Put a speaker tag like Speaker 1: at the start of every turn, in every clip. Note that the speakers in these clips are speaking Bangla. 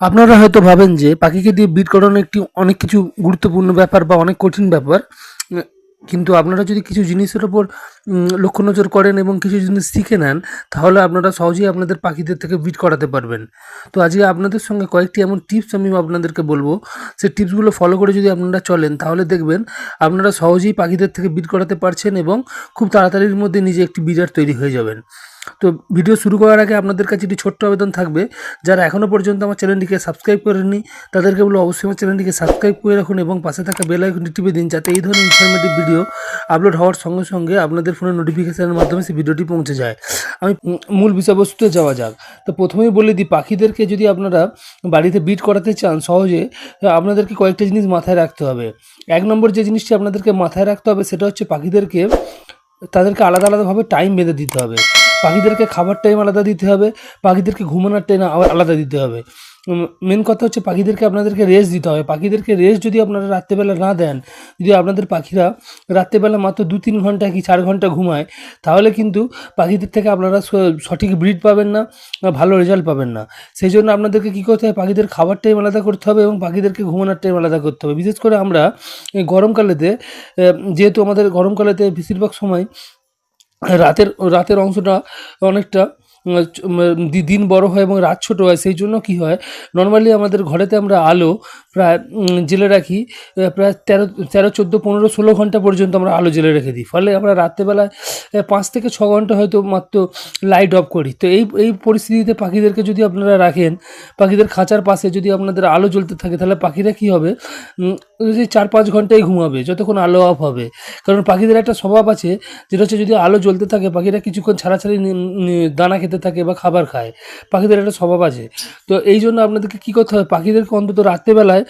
Speaker 1: আপনারা হয়তো ভাবেন যে পাখিকে দিয়ে বিট করানো একটি অনেক কিছু গুরুত্বপূর্ণ ব্যাপার বা অনেক কঠিন ব্যাপার, কিন্তু আপনারা যদি কিছু জিনিসের ওপর লক্ষ্য নজর করেন এবং কিছু জিনিস শিখে নেন, তাহলে আপনারা সহজেই আপনাদের পাখিদের থেকে বিট করাতে পারবেন। তো আজকে আপনাদের সঙ্গে কয়েকটি এমন টিপস আমি আপনাদেরকে বলব। সেই টিপসগুলো ফলো করে যদি আপনারা চলেন, তাহলে দেখবেন আপনারা সহজেই পাখিদের থেকে বিট করাতে পারছেন এবং খুব তাড়াতাড়ির মধ্যে নিজে একটি বিডার তৈরি হয়ে যাবেন। তো ভিডিও শুরু করার আগে আপনাদের কাছে একটি ছোট্ট আবেদন থাকবে। যারা এখনও পর্যন্ত আমার চ্যানেলটিকে সাবস্ক্রাইব করেননি, তাদেরকে বলব অবশ্যই আমার চ্যানেলটিকে সাবস্ক্রাইব করে রাখুন এবং পাশে থাকা বেল আইকনটি টিপে দিন যাতে এই ধরনের ইনফরমেটিভ ভিডিও আপলোড হওয়ার সঙ্গে সঙ্গে আপনাদের ফোনে নোটিফিকেশনের মাধ্যমে সেই ভিডিওটি পৌঁছে যায়। আমি মূল বিষয়বস্তুতে যাওয়া যাক। তো প্রথমেই বলে দিই, পাখিদেরকে যদি আপনারা বাড়িতে বিট করাতে চান সহজে আপনাদেরকে কয়েকটা জিনিস মাথায় রাখতে হবে। এক নম্বর যে জিনিসটি আপনাদেরকে মাথায় রাখতে হবে, সেটা হচ্ছে পাখিদেরকে, তাদেরকে আলাদা আলাদাভাবে টাইম বেঁধে দিতে হবে। পাখিদেরকে খাবার টাইম আলাদা দিতে হবে, পাখিদেরকে ঘুমানোর টাইম আলাদা দিতে হবে। মেন কথা হচ্ছে পাখিদেরকে আপনাদেরকে রেস্ট দিতে হবে। পাখিদেরকে রেস্ট যদি আপনারা রাত্রেবেলা না দেন, যদি আপনাদের পাখিরা রাত্রেবেলা মাত্র দু তিন ঘণ্টা কি চার ঘণ্টা ঘুমায়, তাহলে কিন্তু পাখিদের থেকে আপনারা সঠিক ব্রিড পাবেন না ভালো রেজাল্ট পাবেন না। সেই জন্য আপনাদেরকে কী করতে হবে? পাখিদের খাবার টাইম আলাদা করতে হবে এবং পাখিদেরকে ঘুমানোর টাইম আলাদা করতে হবে। বিশেষ করে আমরা গরমকালেতে যেহেতু আমাদের গরমকালেতে বেশিরভাগ সময় রাতের রাতের অংশটা অনেকটা দিন বড় হয় এবং রাত ছোট হয়, সেই জন্য কি হয় নর্মালি আমাদের ঘরেতে আমরা আলো প্রায় জেলে রাখি প্রায় তেরো তেরো, চোদ্দ, পনেরো, ষোলো ঘণ্টা পর্যন্ত আমরা আলো জেলে রেখে দিই। ফলে আমরা রাত্রেবেলায় পাঁচ থেকে ছ ঘণ্টা হয়তো মাত্র লাইট অফ করি। তো এই এই পরিস্থিতিতে পাখিদেরকে যদি আপনারা রাখেন, পাখিদের খাঁচার পাশে যদি আপনাদের আলো জ্বলতে থাকে, তাহলে পাখিরা কী হবে? যে চার, পাঁচ ঘন্টাই ঘুমাবে, যতক্ষণ আলো অফ হবে। কারণ পাখিদের একটা স্বভাব আছে, যেটা হচ্ছে যদি আলো জ্বলতে থাকে, পাখিরা কিছুক্ষণ ছাড়াছাড়ি দানা খেতে থাকে বা খাবার খায়, পাখিদের একটা স্বভাব আছে। তো এই জন্য আপনাদেরকে কী করতে হবে? পাখিদেরকে অন্তত রাত্রেবেলায়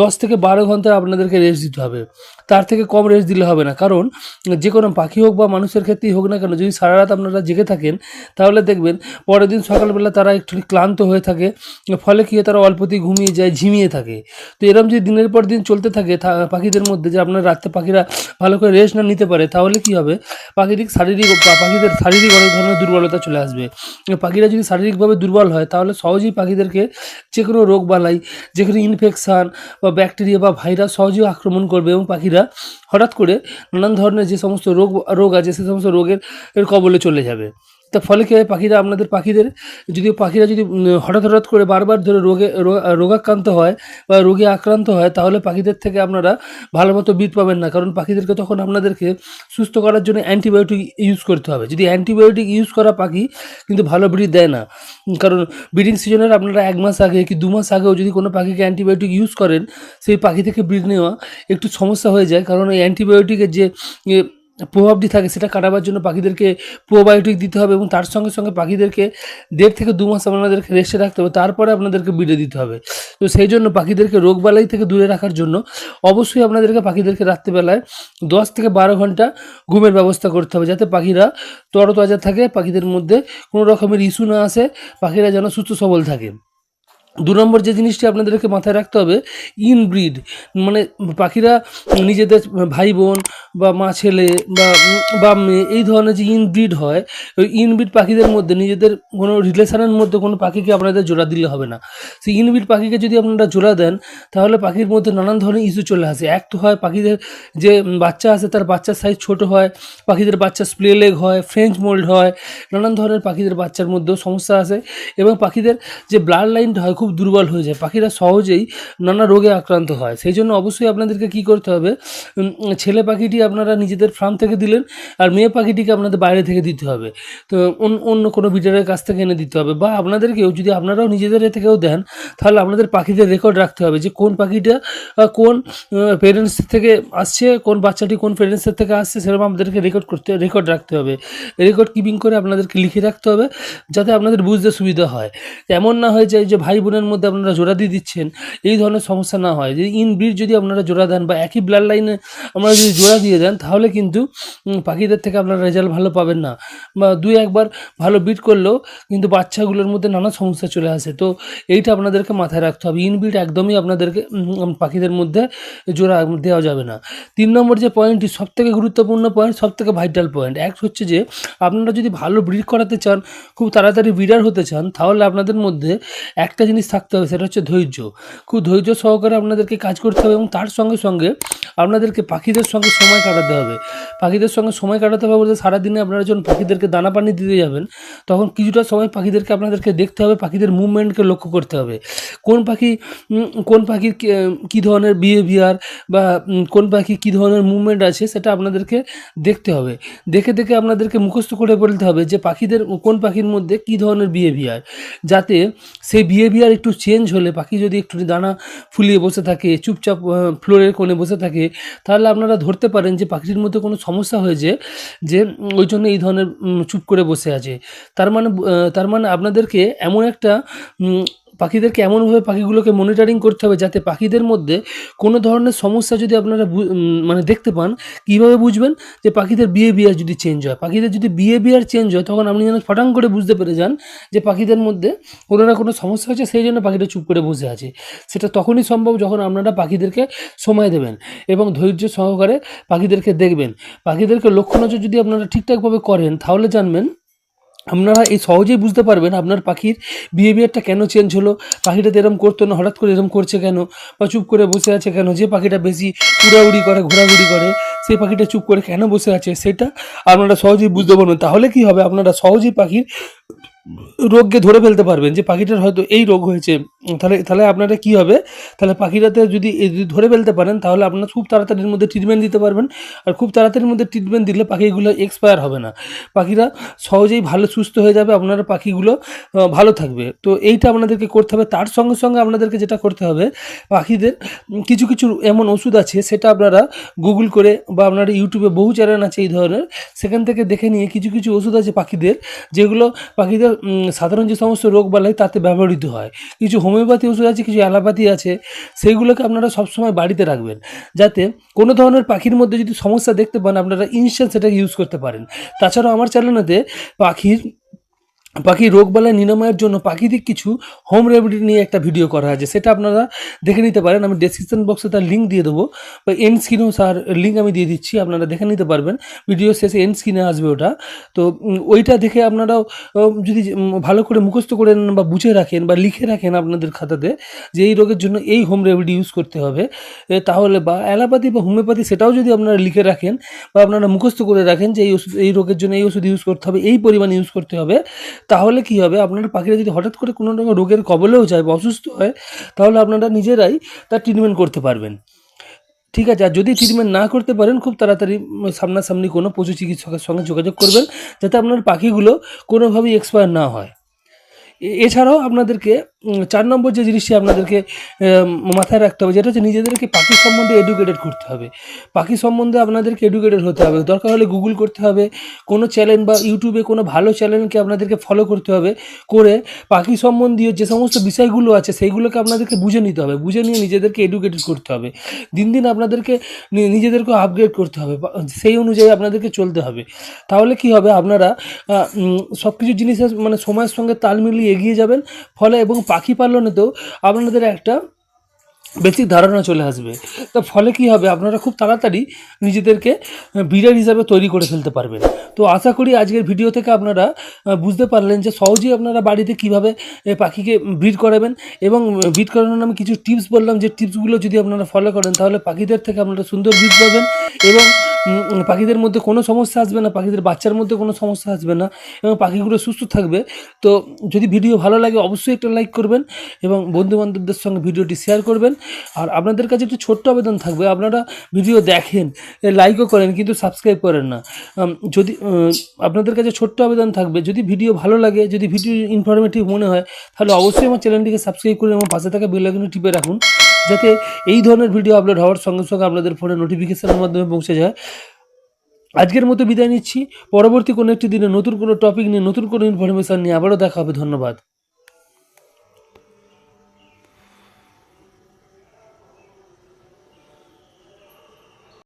Speaker 1: দশ থেকে বারো ঘণ্টা আপনাদেরকে রেস্ট দিতে হবে। তার থেকে কম রেস্ট দিলে হবে না। কারণ যে কোনো পাখি হোক বা মানুষের ক্ষেত্রেই হোক না কেন, যদি সারা রাত আপনারা জেগে থাকেন, তাহলে দেখবেন পরের দিন সকালবেলা তারা একটু ক্লান্ত হয়ে থাকে। ফলে কী তারা অল্পতেই ঘুমিয়ে যায়, ঝিমিয়ে থাকে। তো এরকম যদি দিনের পর দিন চলতে থাকে পাখিদের মধ্যে, যে আপনার রাত্রে পাখিরা ভালো করে রেস্ট না নিতে পারে, তাহলে কি হবে? পাখিদের শারীরিক পাখিদের শারীরিক অনেক ধরনের দুর্বলতা চলে আসবে। পাখিরা যদি শারীরিকভাবে দুর্বল হয়, তাহলে সহজেই পাখিদেরকে যে কোনো রোগ বালাই, যে কোনো ইনফেকশান বা ব্যাকটেরিয়া বা ভাইরাস সহজেই আক্রমণ করবে এবং পাখিরা হঠাৎ করে নানান ধরনের যে সমস্ত রোগ রোগ আছে, সে সমস্ত রোগের কবলে চলে যাবে। তা ফলে কী হয়? পাখিরা আপনাদের পাখিদের যদি পাখিরা যদি হঠাৎ হঠাৎ করে বারবার ধরে রোগে রোগাক্রান্ত হয় বা রোগে আক্রান্ত হয়, তাহলে পাখিদের থেকে আপনারা ভালো মতো বিট পাবেন না। কারণ পাখিদেরকে তখন আপনাদেরকে সুস্থ করার জন্য অ্যান্টিবায়োটিক ইউজ করতে হবে। যদি অ্যান্টিবায়োটিক ইউজ করা পাখি কিন্তু ভালো ব্রিড দেয় না কারণ ব্রিডিং সিজনের আপনারা এক মাস আগে কি দু মাস আগেও যদি কোনো পাখিকে অ্যান্টিবায়োটিক ইউজ করেন, সেই পাখি থেকে ব্রিড নেওয়া একটু সমস্যা হয়ে যায়। কারণ এই অ্যান্টিবায়োটিকের যে প্রভাবটি থাকে, সেটা কাটাবার জন্য পাখিদেরকে প্রোবায়োটিক দিতে হবে এবং তার সঙ্গে সঙ্গে পাখিদেরকে দেড় থেকে দু মাস আপনাদেরকে রেস্টে রাখতে হবে। তারপরে আপনাদেরকে বিড়ে দিতে হবে। তো সেই জন্য পাখিদেরকে রোগবালাই থেকে দূরে রাখার জন্য অবশ্যই আপনাদেরকে পাখিদেরকে রাত্রিবেলায় দশ থেকে বারো ঘণ্টা ঘুমের ব্যবস্থা করতে হবে, যাতে পাখিরা তরতাজা থাকে, পাখিদের মধ্যে কোনো রকমের ইস্যু না আসে, পাখিরা যেন সুস্থ সবল থাকে। দু নম্বর যে জিনিসটি আপনাদেরকে মাথায় রাখতে হবে ইনব্রিড মানে পাখিরা নিজেদের ভাই বোন বা মা ছেলে বা বা মেয়ে, এই ধরনের যে ইনব্রিড হয়, ওই ইনব্রিড পাখিদের মধ্যে নিজেদের কোনো রিলেশনের মধ্যে কোনো পাখিকে আপনাদের জোড়া দিলে হবে না। সেই ইনব্রিড পাখিকে যদি আপনারা জোড়া দেন, তাহলে পাখির মধ্যে নানান ধরনের ইস্যু চলে আসে। এক তো হয় পাখিদের যে বাচ্চা আছে, তার বাচ্চার সাইজ ছোট হয়, পাখিদের বাচ্চা স্প্লে লেগ হয় ফ্রেঞ্চ মোল্ড হয়, নানান ধরনের পাখিদের বাচ্চার মধ্যেও সমস্যা আসে এবং পাখিদের যে ব্লাড লাইনটা হয় খুব দুর্বল হয়ে যায়। পাখিরা সহজেই নানা রোগে আক্রান্ত হয়। সেই জন্য অবশ্যই আপনাদেরকে কী করতে হবে ছেলে পাখিটি আপনারা নিজেদের ফার্ম থেকে দিলেন আর মেয়ে পাখিটিকে আপনাদের বাইরে থেকে দিতে হবে। তো অন্য- কোনো বিটারের কাছ থেকে এনে দিতে হবে বা আপনাদেরকেও যদি আপনারাও নিজেদের থেকেও দেন, তাহলে আপনাদের পাখিদের রেকর্ড রাখতে হবে যে কোন পাখিটা কোন পেরেন্টস থেকে আসছে, কোন বাচ্চাটি কোন পেরেন্টসের থেকে আসছে, সেরকম আপনাদেরকে রেকর্ড করতে রেকর্ড রাখতে হবে। রেকর্ড কিপিং করে আপনাদেরকে লিখে রাখতে হবে, যাতে আপনাদের বুঝতে সুবিধা হয়। এমন না হয়ে যায় যে ভাই বোনের মধ্যে আপনারা জোড়া দিয়ে দিচ্ছেন, এই ধরনের সমস্যা না হয়। যে ইনব্রিড যদি আপনারা জোড়া দেন বা একই ব্লাড লাইনে আপনারা যদি জোড়া দিয়ে দেন, তাহলে কিন্তু পাখিদের থেকে আপনারা রেজাল্ট ভালো পাবেন না। বা দুই একবার ভালো বিট করলেও কিন্তু বাচ্চাগুলোর মধ্যে নানা সমস্যা চলে আসে। তো এইটা আপনাদেরকে মাথায় রাখতে হবে। ইনব্রিড একদমই আপনাদেরকে পাখিদের মধ্যে জোড়া দেওয়া যাবে না। তিন নম্বর যে পয়েন্টটি সবথেকে গুরুত্বপূর্ণ পয়েন্ট সবথেকে ভাইটাল পয়েন্ট এক হচ্ছে যে, আপনারা যদি ভালো ব্রিড করাতে চান, খুব তাড়াতাড়ি ব্রিডার হতে চান, তাহলে আপনাদের মধ্যে একটা জিনিস জিনিস থাকতে হবে, সেটা হচ্ছে ধৈর্য। খুব ধৈর্য সহকারে আপনাদেরকে কাজ করতে হবে এবং তার সঙ্গে সঙ্গে আপনাদেরকে পাখিদের সঙ্গে সময় কাটাতে হবে। পাখিদের সঙ্গে সময় কাটাতে হবে বলতে সারাদিনে আপনারা যখন পাখিদেরকে দানা পানি দিতে যাবেন, তখন কিছুটা সময় পাখিদেরকে আপনাদেরকে দেখতে হবে, পাখিদের মুভমেন্টকে লক্ষ্য করতে হবে। কোন পাখি কোন পাখির কি- ধরনের বিহেভিয়ার বা কোন পাখি কী ধরনের মুভমেন্ট আছে, সেটা আপনাদেরকে দেখতে হবে। দেখে দেখে আপনাদেরকে মুখস্থ করে বলতে হবে যে পাখিদের, কোন পাখির মধ্যে কী ধরনের বিহেভিয়ার যাতে সেই বিহেভিয়ার একটু চেঞ্জ হলে, পাখি যদি একটু দানা ফুলিয়ে বসে থাকে, চুপচাপ ফ্লোরের কোণে বসে থাকে, তাহলে আপনারা ধরতে পারেন যে পাখিটির মধ্যে কোনো সমস্যা হয়েছে যে ওই জন্য এই ধরনের চুপ করে বসে আছে। তার মানে তার মানে আপনাদেরকে এমন একটা পাখিদেরকে এমনভাবে পাখিগুলোকে মনিটরিং করতে হবে যাতে পাখিদের মধ্যে কোনো ধরনের সমস্যা যদি আপনারা মানে দেখতে পান, কীভাবে বুঝবেন যে পাখিদের বিহেভিয়ার যদি চেঞ্জ হয়? পাখিদের যদি বিহেভিয়ার চেঞ্জ হয়, তখন আপনি যেন ফটাং করে বুঝতে পেরে যান যে পাখিদের মধ্যে কোনো না কোনো সমস্যা হচ্ছে, সেই জন্য পাখিটা চুপ করে বসে আছে। সেটা তখনই সম্ভব যখন আপনারা পাখিদেরকে সময় দেবেন এবং ধৈর্য সহকারে পাখিদেরকে দেখবেন। পাখিদেরকে লক্ষ্য নজর যদি আপনারা ঠিকঠাকভাবে করেন, তাহলে জানবেন আপনারা এই সহজেই বুঝতে পারবেন আপনার পাখির বিহেভিয়ারটা কেন চেঞ্জ হলো, পাখিটা এরম করতো না, হঠাৎ করে এরম করছে কেন বা চুপ করে বসে আছে কেন, যে পাখিটা বেশি উড়াউড়ি করে, ঘোরাঘুরি করে, সেই পাখিটা চুপ করে কেন বসে আছে, সেটা আপনারা সহজেই বুঝতে পারবেন। তাহলে কি হবে? আপনারা সহজেই পাখির রোগকে ধরে ফেলতে পারবেন যে পাখিটার হয়তো এই রোগ হয়েছে, তাহলে তাহলে আপনারা কি হবে? তাহলে পাখিটাতে যদি ধরে ফেলতে পারেন, তাহলে আপনারা খুব তাড়াতাড়ির মধ্যে ট্রিটমেন্ট দিতে পারবেন। আর খুব তাড়াতাড়ির মধ্যে ট্রিটমেন্ট দিলে পাখিগুলো এক্সপায়ার হবে না। পাখিরা সহজেই ভালো, সুস্থ হয়ে যাবে, আপনার পাখিগুলো ভালো থাকবে। তো এইটা আপনাদেরকে করতে হবে। তার সঙ্গে সঙ্গে আপনাদেরকে যেটা করতে হবে, পাখিদের কিছু কিছু এমন ওষুধ আছে, সেটা আপনারা গুগল করে বা আপনারা ইউটিউবে বহু চ্যানেল আছে এই ধরনের। সেখান থেকে দেখে নিয়ে কিছু কিছু ওষুধ আছে পাখিদের, যেগুলো পাখিদের সাধারণ যে সমস্ত রোগ বালাই তাতে ব্যবহৃত হয়। কিছু হোমিওপ্যাথি ওষুধ আছে, কিছু অ্যালোপ্যাথি আছে, সেইগুলোকে আপনারা সবসময় বাড়িতে রাখবেন। যাতে কোনো ধরনের পাখির মধ্যে যদি সমস্যা দেখতে পান, আপনারা ইনস্ট্যান্ট সেটাকে ইউজ করতে পারেন। তাছাড়াও আমার চ্যানেলেতে পাখির পাখির রোগবালাই নিরাময়ের জন্য প্রাকৃতিক কিছু হোম রেমেডি নিয়ে একটা ভিডিও করা আছে। সেটা আপনারা দেখে নিতে পারেন। আমি ডেসক্রিপশন বক্সে তার লিঙ্ক দিয়ে দেবো। বা এন্ড স্ক্রিনেও তার লিঙ্ক আমি দিয়ে দিচ্ছি। আপনারা দেখে নিতে পারবেন। ভিডিও শেষে এন স্ক্রিনে আসবে ওটা। তো ওইটা দেখে আপনারাও যদি ভালো করে মুখস্থ করে নেন বা বুঝে রাখেন বা লিখে রাখেন আপনাদের খাতাতে যে এই রোগের জন্য এই হোম রেমেডি ইউজ করতে হবে তাহলে বা অ্যালোপ্যাথি বা হোমিওপ্যাথি সেটাও যদি আপনারা লিখে রাখেন বা আপনারা মুখস্থ করে রাখেন যে এই ওষুধ, এই রোগের জন্য এই ওষুধ ইউজ করতে হবে, এই পরিমাণ ইউজ করতে হবে তাহলে কি হবে? আপনার পাখিরা যদি হঠাৎ করে কোনো রকম রোগের কবলেও যায় বা অসুস্থ হয়, তাহলে আপনারা নিজেরাই তার ট্রিটমেন্ট করতে পারবেন। ঠিক আছে? আর যদি ট্রিটমেন্ট না করতে পারেন, খুব তাড়াতাড়ি সামনাসামনি কোনো পশু চিকিৎসকের সঙ্গে যোগাযোগ করবেন, যাতে আপনার পাখিগুলো কোনোভাবেই এক্সপায়ার না হয়। এছাড়াও আপনাদেরকে চার নম্বর যে জিনিসটি আপনাদেরকে মাথায় রাখতে হবে, যেটা হচ্ছে নিজেদেরকে পাখি সম্বন্ধে এডুকেটেড করতে হবে। পাখি সম্বন্ধে আপনাদেরকে এডুকেটেড হতে হবে। দরকার হলে গুগল করতে হবে, কোনো চ্যানেল বা ইউটিউবে কোনো ভালো চ্যানেলকে আপনাদেরকে ফলো করতে হবে, করে পাখি সম্বন্ধীয় যে সমস্ত বিষয়গুলো আছে, সেইগুলোকে আপনাদেরকে বুঝে নিতে হবে, বুঝে নিয়ে নিজেদেরকে এডুকেটেড করতে হবে। দিন দিন আপনাদেরকে নিজেদেরকে আপগ্রেড করতে হবে সেই অনুযায়ী আপনাদেরকে চলতে হবে। তাহলে কি হবে? আপনারা সব কিছু জিনিসের মানে সময়ের সঙ্গে তাল মিলিয়ে এগিয়ে যাবেন। ফলে এবং পাখি পালনেতেও আপনাদের একটা বেসিক ধারণা চলে আসবে। তো ফলে কি হবে? আপনারা খুব তাড়াতাড়ি নিজেদেরকে বিড়ার হিসাবে তৈরি করে ফেলতে পারবেন। তো আশা করি আজকের ভিডিও থেকে আপনারা বুঝতে পারলেন যে সহজেই আপনারা বাড়িতে কীভাবে পাখিকে ব্রিড করাবেন এবং ব্রিড করানোর আমি কিছু টিপস বললাম। যে টিপসগুলো যদি আপনারা ফলো করেন, তাহলে পাখিদের থেকে আপনারা সুন্দর ব্রিড পাবেন এবং পাখিদের মধ্যে কোনো সমস্যা আসবে না, পাখিদের বাচ্চার মধ্যে কোনো সমস্যা আসবে না এবং পাখিগুলো সুস্থ থাকবে। তো যদি ভিডিও ভালো লাগে অবশ্যই একটা লাইক করবেন এবং বন্ধু বান্ধবদের সঙ্গে ভিডিওটি শেয়ার করবেন। আর আপনাদের কাছে একটু ছোট্ট আবেদন থাকবে, আপনারা ভিডিও দেখেন লাইকও করেন কিন্তু সাবস্ক্রাইব করেন না। যদি আপনাদের কাছে ছোট্ট আবেদন থাকবে, যদি ভিডিও ভালো লাগে, যদি ভিডিও ইনফরমেটিভ মনে হয়, তাহলে অবশ্যই আমার চ্যানেলটিকে সাবস্ক্রাইব করে এবং পাশে থাকা বেল আইকনটি টিপে রাখুন। যাতে এই ধরনের ভিডিও আপলোড হওয়ার সঙ্গে সঙ্গে আপনাদের ফোনে নোটিফিকেশনের মাধ্যমে পৌঁছে যায়। আজকের মতো বিদায় নিচ্ছি। পরবর্তী কোনো একটি দিনে নতুন কোনো টপিক নিয়ে, নতুন কোনো ইনফরমেশান নিয়ে আবারও দেখা হবে। ধন্যবাদ।